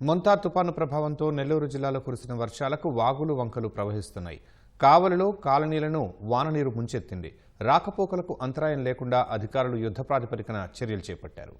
మొంతా తుపాను ప్రభావంతో నెల్లూరు జిల్లాలో కురిసిన వర్షాలకు వాగులు వంకలు ప్రవహిస్తున్నాయి. కావలిలో కాలనీలను వాననీరు ముంచెత్తింది. రాకపోకలకు అంతరాయం లేకుండా అధికారులు యుద్ధ ప్రాతిపదికన చర్యలు చేపట్టారు.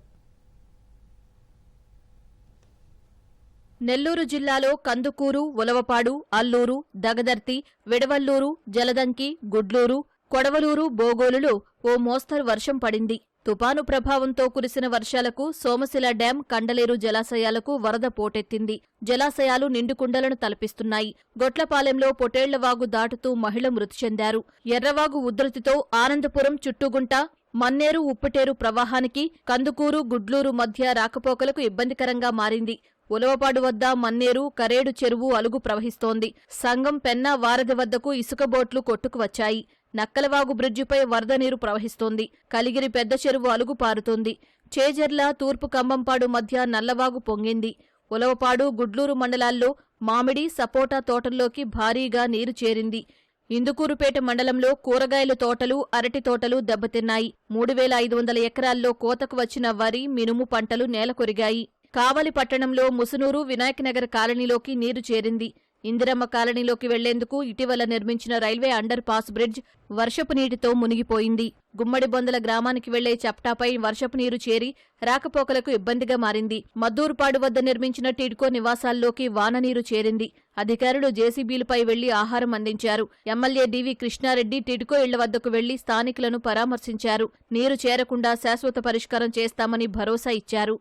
నెల్లూరు జిల్లాలో కందుకూరు ఉలవపాడు అల్లూరు దగదర్తి విడవల్లూరు జలదంకి గుడ్లూరు కొడవలూరు బోగోలులో ఓ మోస్తరు వర్షం పడింది. తుపాను ప్రభావంతో కురిసిన వర్షాలకు సోమశిల డ్యాం కండలేరు జలాశయాలకు వరద పోటెత్తింది. జలాశయాలు నిండుకుండలను తలపిస్తున్నాయి. గొట్లపాలెంలో పొటేళ్ళవాగు దాటుతూ మహిళ మృతి చెందారు. ఎర్రవాగు ఉధృతితో ఆనందపురం చుట్టుగుంట మన్నేరు ఉప్పుటేరు ప్రవాహానికి కందుకూరు గుడ్లూరు మధ్య రాకపోకలకు ఇబ్బందికరంగా మారింది. ఉలవపాడు వద్ద మన్నేరు కరేడు చెరువు అలుగు ప్రవహిస్తోంది. సంగం పెన్నా వారధి వద్దకు ఇసుక బోట్లు కొట్టుకు వచ్చాయి నక్కలవాగు బ్రిడ్జిపై వరద నీరు ప్రవహిస్తోంది. కలిగిరి పెద్ద చెరువు అలుగు పారుతోంది. చేజర్ల తూర్పు కంబంపాడు మధ్య నల్లవాగు పొంగింది. ఉలవపాడు గుడ్లూరు మండలాల్లో మామిడి సపోటా తోటల్లోకి భారీగా నీరు చేరింది. ఇందుకూరుపేట మండలంలో కూరగాయల తోటలు అరటి తోటలు దెబ్బతిన్నాయి. మూడు వేల ఐదు వందల ఎకరాల్లో కోతకు వచ్చిన వరి మినుము పంటలు నేలకొరిగాయి. కావలి పట్టణంలో ముసునూరు వినాయకనగర్ కాలనీలోకి నీరు చేరింది. ఇందిరమ్మ కాలనీలోకి వెళ్ళేందుకు ఇటీవల నిర్మించిన రైల్వే అండర్ పాస్ బ్రిడ్జ్ వర్షపు నీటితో మునిగిపోయింది. గుమ్మడి బొందల గ్రామానికి వెళ్ళే చప్టాపై వర్షపు నీరు చేరి రాకపోకలకు ఇబ్బందిగా మారింది. మద్దూరుపాడు వద్ద నిర్మించిన టిడ్కో నివాసాల్లోకి వాన నీరు చేరింది. అధికారులు జేసీబీలపై వెళ్ళి ఆహారం అందించారు. ఎమ్మెల్యే డివి కృష్ణారెడ్డి టిడ్కో ఇళ్ళ వద్దకు వెళ్ళి స్థానికులను పరామర్శించారు. నీరు చేరకుండా శాశ్వత పరిష్కారం చేస్తామని భరోసా ఇచ్చారు.